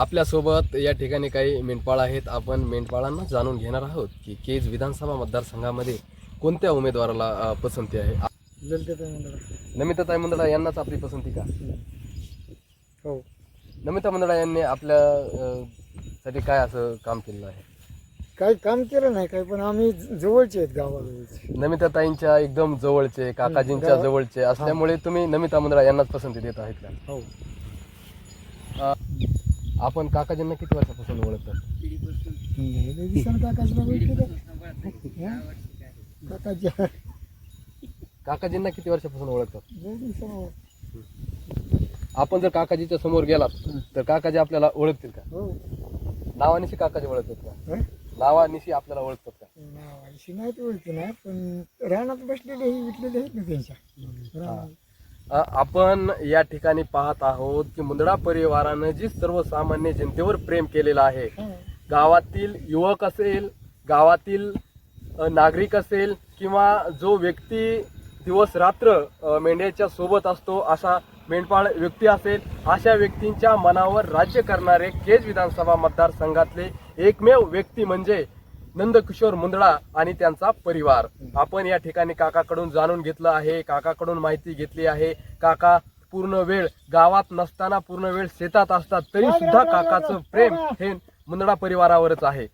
आपल्यासोबत या ठिकाणी काही मेंढपाळ आहेत. आपण मेंढपाळांना जाणून घेणार आहोत की केज विधानसभा मतदारसंघामध्ये कोणत्या उमेदवाराला पसंती आहे? नमिताताई मंडळा यांनाच आपली पसंती का? हो. नमिता मंडळा यांनी आपल्या अ, साठी काय असं काम केलेलं आहे? काही काम केलं नाही काही पण आम्ही जवळचे आहेत गावाजवळचे. नमिताताईंच्या एकदम जवळचे काकाजींच्या जवळचे असल्यामुळे तुम्ही नमिता मंडळा यांनाच पसंती देत आहेत का? हो. अ, आपण काकाजींना किती वर्षापासून ओळखतात? काकाजींना किती वर्षापासून ओळखतात? आपण जर काकाजीच्या समोर गेलात तर काकाजी आपल्याला ओळखतील का? हो नावानिशी काकाजी ओळखतात का? नावानिशी आपल्याला ओळखतात का? नाही ओळखी नाही पण रानात बसलेले हे विकलेले आहेत ना त्यांच्या. आपण या ठिकाणी पाहत आहोत की मुंदडा परिवारानं जी सर्वसामान्य जनतेवर प्रेम केलेलं आहे हा. गावातील युवक असेल गावातील नागरिक असेल किंवा जो व्यक्ती दिवस रात्र मेंढ्याच्या सोबत असतो असा मेंढपाळ व्यक्ती असेल अशा व्यक्तींच्या मनावर राज्य करणारे केज विधानसभा मतदारसंघातले एकमेव व्यक्ती म्हणजे नंदकिशोर मुंदडा आणि त्यांचा परिवार. आपण या ठिकाणी काकाकडून जाणून घेतलं आहे काकाकडून माहिती घेतली आहे. काका पूर्ण वेळ गावात नसताना पूर्ण वेळ शेतात असतात तरी सुद्धा काकाचं प्रेम हे मुंदडा परिवारावरच आहे.